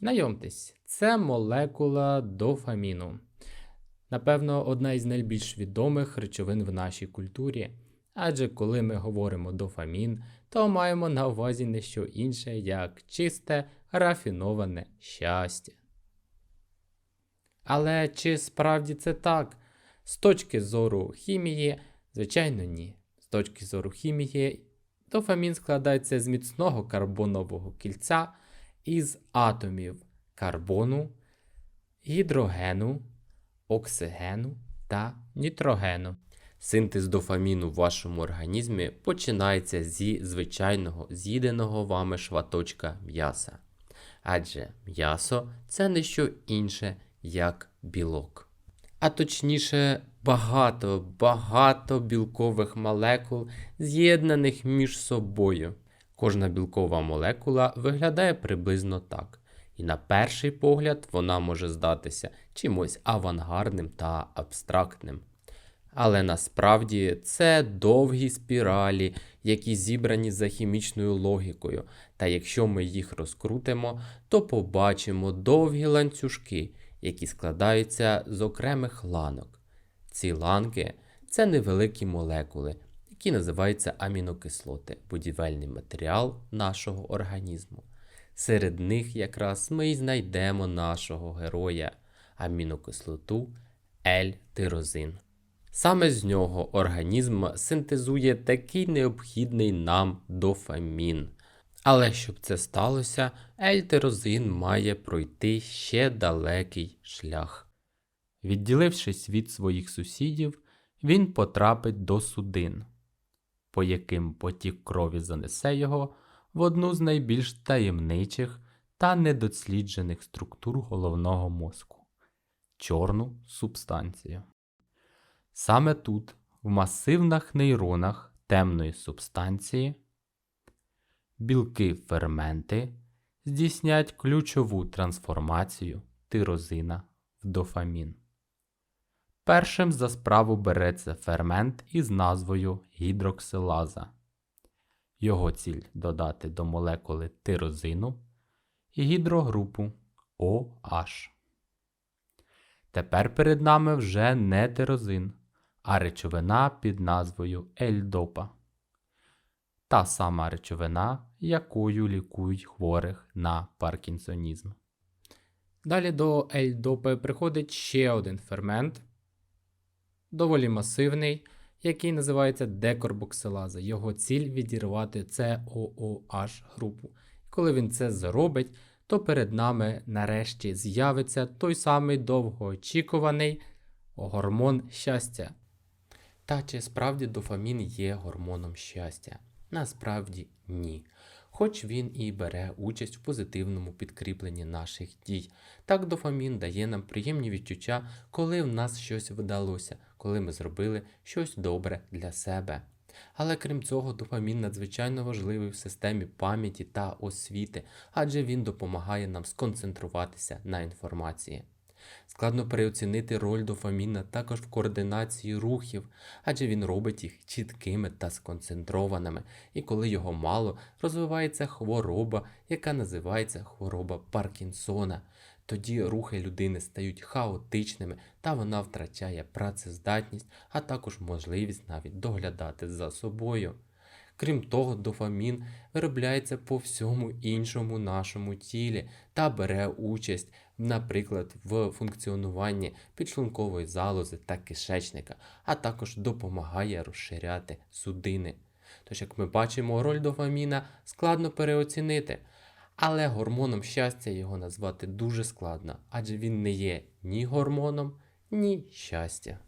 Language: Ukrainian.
Знайомтесь, це молекула дофаміну. Напевно, одна із найбільш відомих речовин в нашій культурі. Адже коли ми говоримо дофамін, то маємо на увазі не що інше, як чисте, рафіноване щастя. Але чи справді це так? З точки зору хімії, звичайно, ні. З точки зору хімії, дофамін складається з міцного карбонового кільця із атомів карбону, гідрогену, оксигену та нітрогену. Синтез дофаміну в вашому організмі починається зі звичайного з'їденого вами шваточка м'яса. Адже м'ясо це не що інше, як білок. А точніше, багато, багато білкових молекул, з'єднаних між собою. Кожна білкова молекула виглядає приблизно так. І на перший погляд вона може здатися чимось авангардним та абстрактним. Але насправді це довгі спіралі, які зібрані за хімічною логікою, та якщо ми їх розкрутимо, то побачимо довгі ланцюжки, які складаються з окремих ланок. Ці ланки це невеликі молекули, які називаються амінокислоти, будівельний матеріал нашого організму. Серед них якраз ми й знайдемо нашого героя амінокислоту L-тирозин. Саме з нього організм синтезує такий необхідний нам дофамін. Але щоб це сталося, ельтерозин має пройти ще далекий шлях. Відділившись від своїх сусідів, він потрапить до судин, по яким потік крові занесе його в одну з найбільш таємничих та недосліджених структур головного мозку чорну субстанцію. Саме тут, в масивних нейронах темної субстанції, білки ферменти здійснять ключову трансформацію тирозина в дофамін. Першим за справу береться фермент із назвою гідроксилаза. Його ціль додати до молекули тирозину і гідрогрупу OH. Тепер перед нами вже не тирозин, а речовина під назвою Ельдопа. Та сама речовина, якою лікують хворих на паркінсонізм. Далі до Ельдопи приходить ще один фермент, доволі масивний, який називається декорбоксилаза. Його ціль відірвати COOH групу. Коли він це зробить, то перед нами нарешті з'явиться той самий довгоочікуваний гормон щастя. Та чи справді дофамін є гормоном щастя? Насправді ні. Хоч він і бере участь в позитивному підкріпленні наших дій. Так дофамін дає нам приємні відчуття, коли в нас щось вдалося, коли ми зробили щось добре для себе. Але крім цього, дофамін надзвичайно важливий в системі пам'яті та освіти, адже він допомагає нам сконцентруватися на інформації. Складно переоцінити роль дофаміна також в координації рухів, адже він робить їх чіткими та сконцентрованими, і коли його мало, розвивається хвороба, яка називається хвороба Паркінсона. Тоді рухи людини стають хаотичними та вона втрачає працездатність, а також можливість навіть доглядати за собою. Крім того, дофамін виробляється по всьому іншому нашому тілі та бере участь, наприклад, в функціонуванні підшлункової залози та кишечника, а також допомагає розширяти судини. Тож, як ми бачимо, роль дофаміна складно переоцінити. Але гормоном щастя його назвати дуже складно, адже він не є ні гормоном, ні щастя.